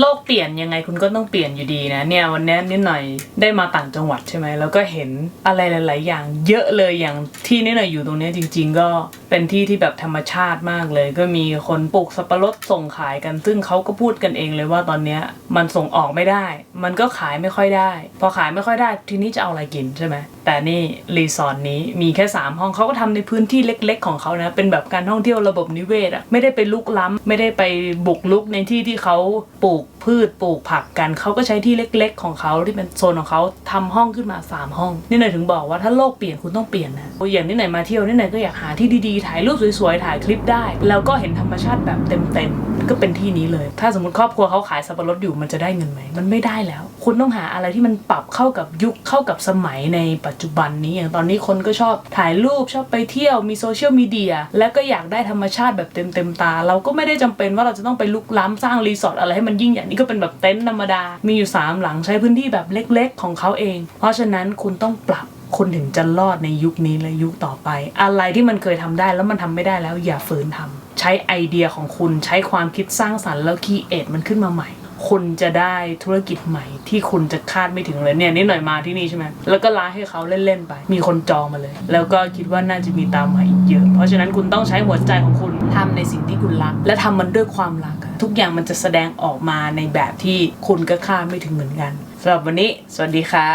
โลกเปลี่ยนยังไงคุณก็ต้องเปลี่ยนอยู่ดีนะเนี่ยวันนี้นิดหน่อยได้มาต่างจังหวัดใช่ไหมแล้วก็เห็นอะไรหลาย ๆ อย่าง เยอะเลยอย่างที่นิดหน่อยอยู่ตรงนี้จริง ๆ ก็เป็นที่ที่แบบธรรมชาติมากเลย ก็มีคนปลูกสับปะรดส่งขายกัน ซึ่งเขาก็พูดกันเองเลยว่าตอนเนี้ยมันส่งออกไม่ได้ มันก็ขายไม่ค่อยได้ พอขายไม่ค่อยได้ทีนี้จะเอาอะไรกินใช่ไหมแต่นี่รีสอร์ทนี้มีแค่สามห้องเขาก็ทำในพื้นที่เล็ก ๆ ของเขานะเป็นแบบการท่องเที่ยวระบบนิเวศอะไม่ได้ไปลุกล้ำไม่ได้ไปบุกลุกในที่ที่เขาปลูกพืชปลูกผักกัน เขาก็ใช้ที่เล็ก ๆ ของเขาที่เป็นโซนของเขาทำห้องขึ้นมาสามห้อง นี่หน่อยถึงบอกว่าถ้าโลกเปลี่ยนคุณต้องเปลี่ยนนะอย่างนี่หน่อยมาเที่ยวนี่หน่อยก็อยากหาที่ดีๆ ถ่ายรูปสวยๆ ถ่ายคลิปได้ แล้วก็เห็นธรรมชาติแบบเต็มๆ ก็เป็นที่นี้เลย ถ้าสมมติครอบครัวเขาขายสับปะรดอยู่มันจะได้เงินไหม มันไม่ได้แล้ว คุณต้องหาอะไรที่มันปรับเข้ากับยุคเข้ากับสมัยในปัจจุบันนี้อย่างตอนนี้คนก็ชอบถ่ายรูปชอบไปเที่ยวมีโซเชียลมีเดียและก็อยากได้ธรรมชาติแบบเต็มเต็มตา เราก็ไม่ได้จำเป็นว่าเราจะต้องไปลุกล้ำสร้างรีสอร์ทอะไรให้มันยิ่งใหญ่นี่ก็เป็นแบบเต็นท์ธรรมดา มีอยู่สามหลังใช้พื้นที่แบบเล็ก ๆ ของเขาเอง เพราะฉะนั้นคุณต้องปรับคุณถึงจะรอดในยุคนี้และยุคต่อไป อะไรที่มันเคยทำได้แล้วมันทำไม่ได้แล้วอย่าฝืนทำใช้ไอเดียของคุณใช้ความคิดสร้างสรรค์แล้วคีเอทมันขึ้นมาใหม่ คุณจะได้ธุรกิจใหม่ ที่คุณจะคาดไม่ถึงเลยเนี่ยนิดหน่อยมาที่นี่ใช่ไหมแล้วก็ร้านให้เขาเล่นๆไป มีคนจองมาเลย แล้วก็คิดว่าน่าจะมีตามมาอีกเยอะ เพราะฉะนั้นคุณต้องใช้หัวใจของคุณทำในสิ่งที่คุณรัก และทำมันด้วยความรักทุกอย่างมันจะแสดงออกมาในแบบที่คุณก็คาดไม่ถึงเหมือนกันสำหรับวันนี้ สวัสดีค่ะ